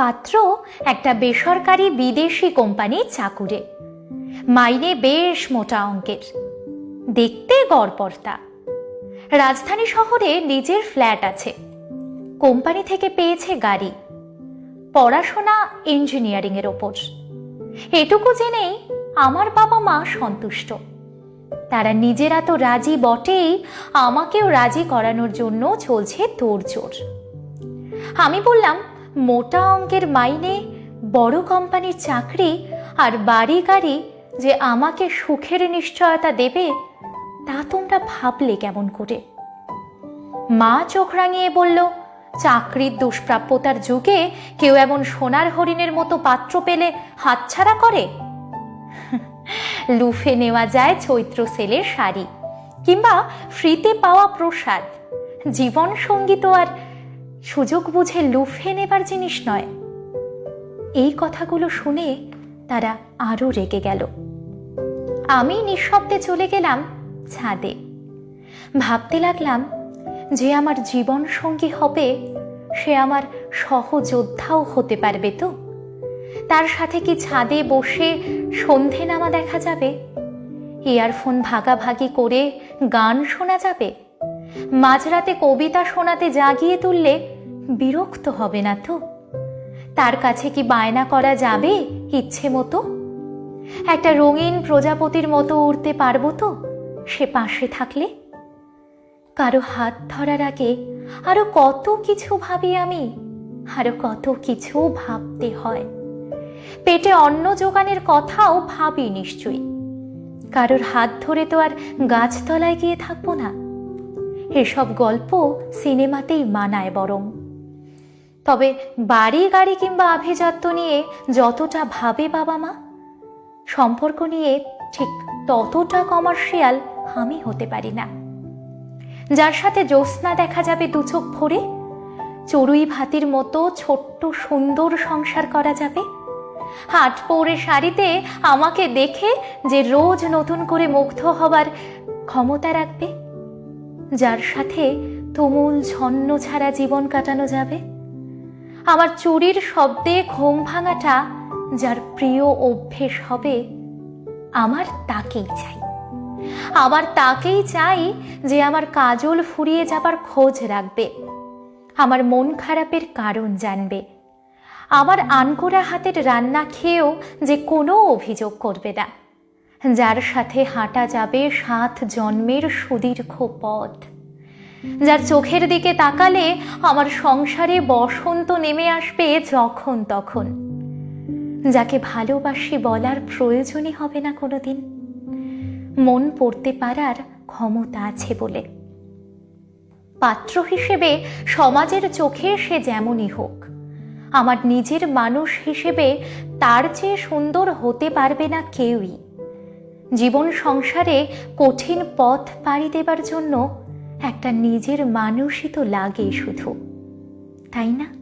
পাত্র একটা বেসরকারি বিদেশি কোম্পানির চাকুরে। মাইনে বেশ মোটা অঙ্কের। দেখতে গড়পর্তা রাজধানী শহরে নিজের ফ্ল্যাট আছে। কোম্পানি থেকে পেয়েছে গাড়ি। পড়াশোনা ইঞ্জিনিয়ারিং এর ওপর। এটুকু জেনেই আমার বাবা মা সন্তুষ্ট। তারা নিজেরা তো রাজি বটেই আমাকেও রাজি করানোর জন্য চলছে তোড়জোড়। আমি বললাম মোটা অঙ্কের মাইনে, বড় কোম্পানির চাকরি আর বাড়ি গাড়ি যে আমাকে সুখের নিশ্চয়তা দেবে, তা তোমরা ভাবলে কেমন করে? মা চোখ রাঙিয়ে বলল, চাকরির দুষ্প্রাপ্যতার যুগে কেউ এমন সোনার হরিণের মতো পাত্র পেলে হাতছাড়া করে? লুফে নেওয়া যায় চৈত্র সেলের শাড়ি কিংবা ফ্রিতে পাওয়া প্রসাদ। জীবন সঙ্গী তো আর সুযোগ বুঝে লুফে নেবার জিনিস নয়। এই কথাগুলো শুনে তারা আরও রেগে গেল। আমি নিঃশব্দে চলে গেলাম ছাদে। ভাবতে লাগলাম যে আমার জীবন সঙ্গী হবে, সে আমার সহযোদ্ধাও হতে পারবে তো? তার সাথে কি ছাদে বসে সন্ধে নামা দেখা যাবে? ইয়ারফোন ভাগাভাগি করে গান শোনা যাবে? মাঝরাতে কবিতা শোনাতে জাগিয়ে তুললে বিরক্ত হবে না তো? তার কাছে কি বায়না করা যাবে ইচ্ছে মতো? একটা রঙিন প্রজাপতির মতো উড়তে পারব তো সে পাশে থাকলে? কারও হাত ধরার আগে আরও কত কিছু ভাবি আমি, আরও কত কিছু ভাবতে হয়। পেটে অন্ন জোগানের কথাও ভাবি নিশ্চয়ই। কারোর হাত ধরে তো আর গাছতলায় গিয়ে থাকব না। এসব গল্প সিনেমাতেই মানায় বরং। তবে বাড়ি গাড়ি কিংবা আভিজাত্য নিয়ে যতটা ভাবে বাবা মা, সম্পর্ক নিয়ে ঠিক ততটা কমার্শিয়াল আমি হতে পারি না। যার সাথে জ্যোৎস্না দেখা যাবে দুচোখ ভরে, চড়ুই ভাতির মতো ছোট্ট সুন্দর সংসার করা যাবে। হাট পৌরে শাড়িতে আমাকে দেখে যে রোজ নতুন করে মুগ্ধ হবার ক্ষমতা রাখবে। যার সাথে তুমুল ঝন্ন ছাড়া জীবন কাটানো যাবে? আমার চুরির শব্দে ঘুম ভাঙাটা যার প্রিয় অভ্যেস হবে, আমার তাকেই চাই। আমার তাকেই চাই যে আমার কাজল ফুরিয়ে যাবার খোঁজ রাখবে, আমার মন খারাপের কারণ জানবে, আমার আনকোরা হাতের রান্না খেয়েও যে কোনো অভিযোগ করবে না। যার সাথে হাঁটা যাবে সাত জন্মের সুদীর্ঘ পথ। যার চোখের দিকে তাকালে আমার সংসারে বসন্ত নেমে আসবে যখন তখন। যাকে ভালোবাসি বলার প্রয়োজনই হবে না কোনোদিন। মন পড়তে পারার ক্ষমতা আছে বলে। পাত্র হিসেবে সমাজের চোখে সে যেমনই হোক, আমার নিজের মানুষ হিসেবে তার চেয়ে সুন্দর হতে পারবে না কেউই। জীবন সংসারে কঠিন পথ পাড়ি দেবার জন্য একটা নিজের মানুষই তো লাগে শুধু, তাই না?